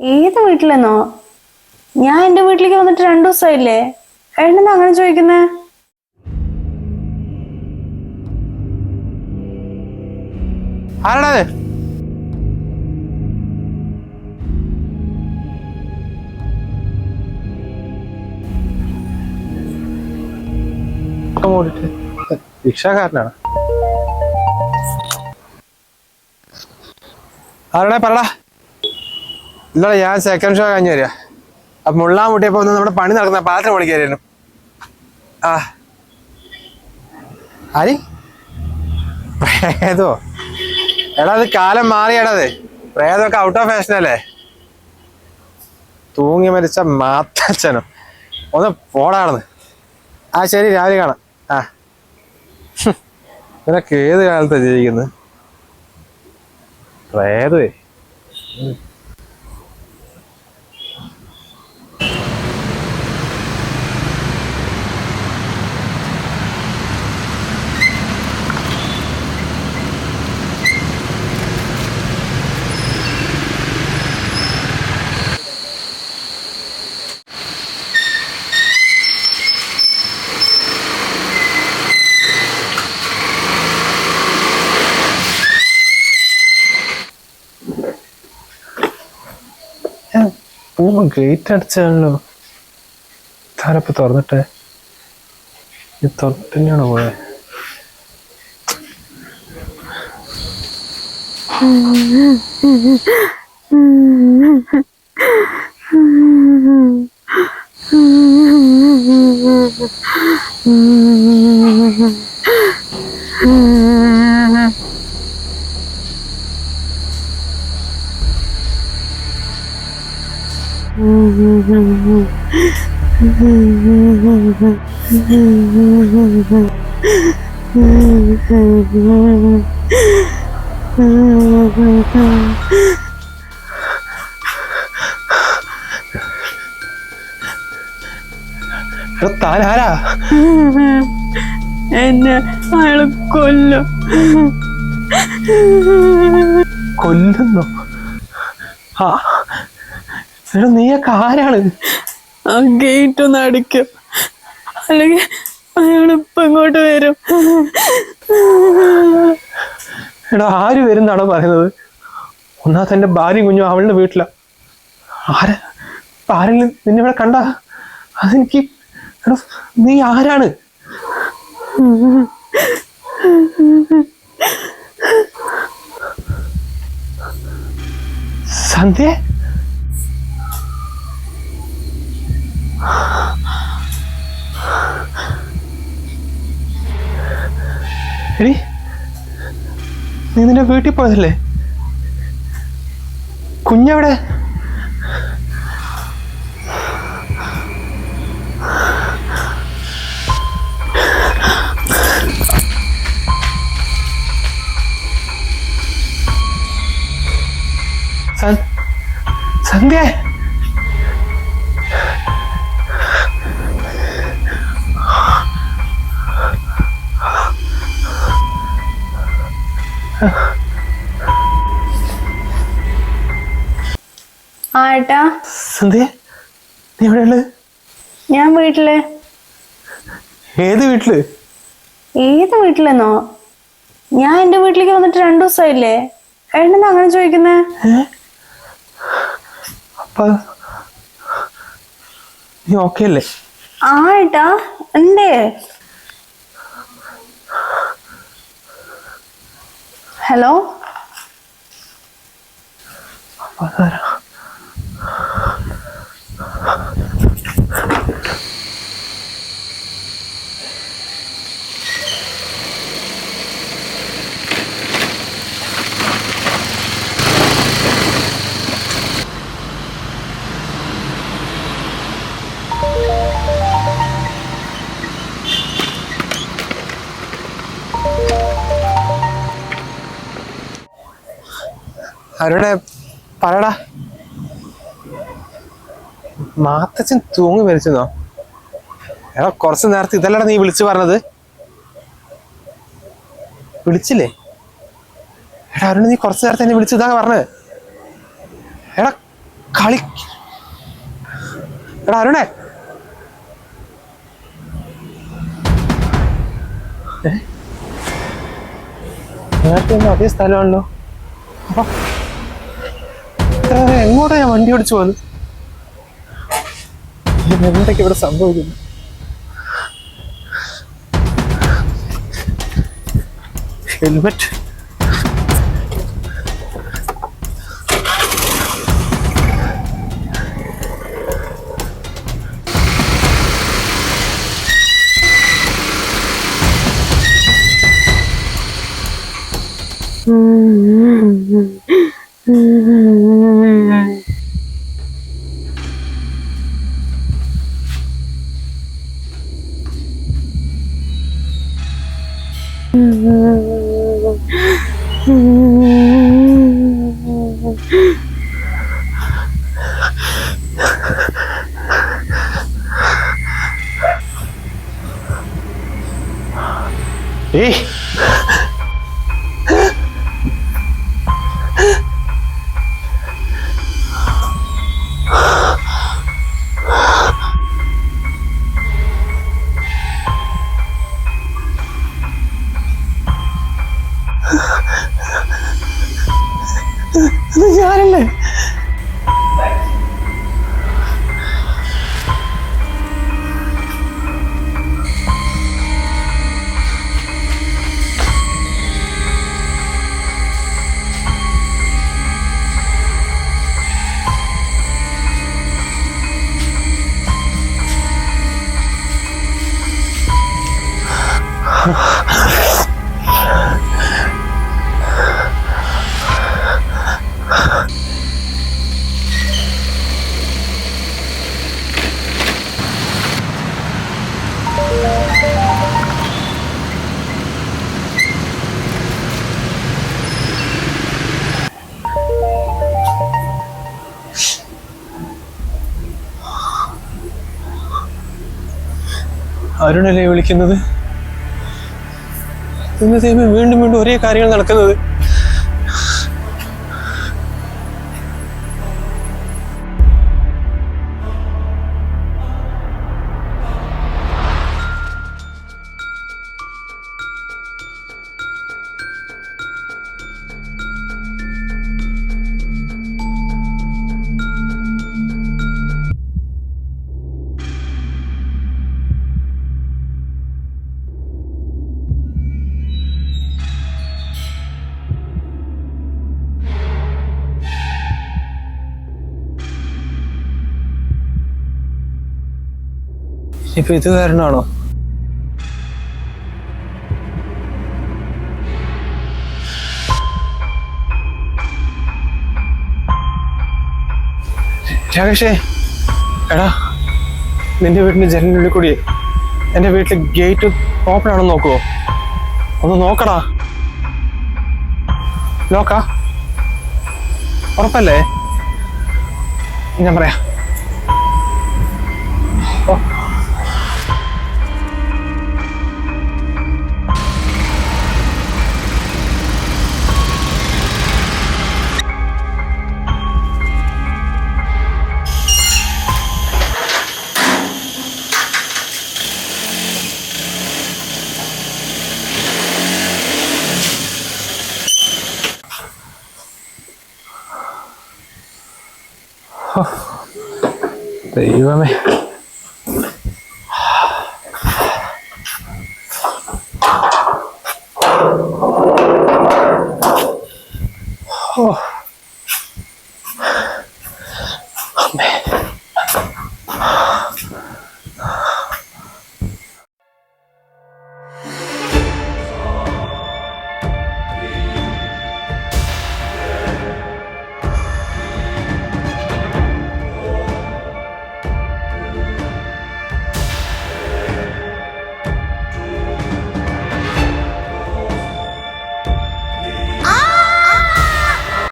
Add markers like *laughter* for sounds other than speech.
ഏത് വീട്ടിലെന്നോ? ഞാൻ എന്റെ വീട്ടിലേക്ക് വന്നിട്ട് രണ്ടു ദിവസമായില്ലേ? ഏട്ടനെന്താ അങ്ങനെ ചോദിക്കുന്നേ? ഓടിട്ട് ഭിക്ഷാകാരനാണ് ആരാടാ? പറടാ. ഇല്ലടാ ഞാൻ സെക്കൻഡ് ഷോ കഴിഞ്ഞു വരിക. അപ്പൊ മുള്ളാൻ മുട്ടിയപ്പോ ഒന്ന് നമ്മുടെ പണി നടക്കുന്ന പാത്രം വിളിക്കായിരുന്നു ആ. ആരി? പ്രേതോ. എടാ അത് കാലം മാറിയടാ അത് പ്രേതമൊക്കെ ഔട്ട് ഓഫ് ഫാഷൻ അല്ലേ? തൂങ്ങി മരിച്ച മാത്തച്ഛനോ. ഒന്ന് പോടാണെന്ന് ആ ശരി രാവിലെ കാണാം. ആ. ഹും. നിനക്ക് ഏത് കാലത്താണ് ജീവിക്കുന്നത് പ്രേതേ പൂമ്പ് ഗേറ്റ് അടിച്ചാണല്ലോ താരപ്പ് തുറന്നിട്ടെ? ഇത് തുറന്നിട്ട് തന്നെയാണോ പോയെ? എടാ *laughs* താൻ ആരാ? എന്നെ അയാൾ കൊല്ലും. കൊല്ലുന്നോ? ആ നീയൊക്കെ ആരാണ്? ആ ഗേറ്റ് ഒന്ന് അടിക്കും അല്ലെങ്കിൽ അയാൾ ഇങ്ങോട്ട് വരും. എടാ ആര് വരുന്നാണോ പറയുന്നത്? ഒന്നാ തന്റെ ഭാര്യയും കുഞ്ഞും അവളുടെ വീട്ടിലാ. ആരാ? ആരെങ്കിലും നിന്നെ ഇവിടെ കണ്ട? അതെനിക്ക് നീ ആരാണ്? സന്ധ്യ? എടി നീ നിന്റെ വീട്ടിൽ പോയതല്ലേ? കുഞ്ഞവിടെ? സന്ധ്യ? ആ ഏട്ടാ. സന്ധ്യ നീ എവിടെയുള്ളത് ഞാൻ വീട്ടിൽ. ഏത് വീട്ടിൽ? ഏത് വീട്ടിലെന്നോ? ഞാൻ എന്റെ വീട്ടിലേക്ക് വന്നിട്ട് രണ്ടു ദിവസമായില്ലേ. എന്നാ അങ്ങനെ ചോദിക്കുന്നേ? ഏ? അപ്പൊ നീ ഓക്കെ അല്ലേ? ആ ഏട്ടാ. എന്തേ? ഹലോ അരുണെ പറയടാ. മാത്തച്ഛൻ തൂങ്ങി മരിച്ചെന്നോ എടാ കുറച്ച് നേരത്തെ ഇതല്ലടാ നീ വിളിച്ചു പറഞ്ഞത്. വിളിച്ചില്ലേ? എടാ അരുണ് നീ കുറച്ച് നേരത്തെ എന്നെ വിളിച്ചു ഇതാ പറഞ്ഞത്. എടാ കളി എടാ അരുണേ? നേരത്തെ ഒന്നും അതേ സ്ഥലമാണല്ലോ. എങ്ങോട്ടാ ഞാൻ വണ്ടി ഓടിച്ചു പോയത് എന്തൊക്കെ ഇവിടെ സംഭവിക്കുന്നു? Helmet Ih! അത് ഞാനല്ലേ അരുണല്ലേ വിളിക്കുന്നത്? ഇന്ന് വീണ്ടും വീണ്ടും ഒരേ കാര്യങ്ങൾ നടക്കുന്നത്. ഇപ്പൊ ഇത് കാരണമാണോ രാകേഷേ എടാ നിന്റെ വീടിന്റെ ജനലിനുള്ളിൽ കൂടി എന്റെ വീട്ടിലെ ഗേറ്റ് ഓപ്പൺ ആണെന്ന് നോക്കുവോ ഒന്ന് നോക്കടാ. നോക്കാ. ഉറപ്പല്ലേ? ഞാൻ പറയാം. と弱め。Oh.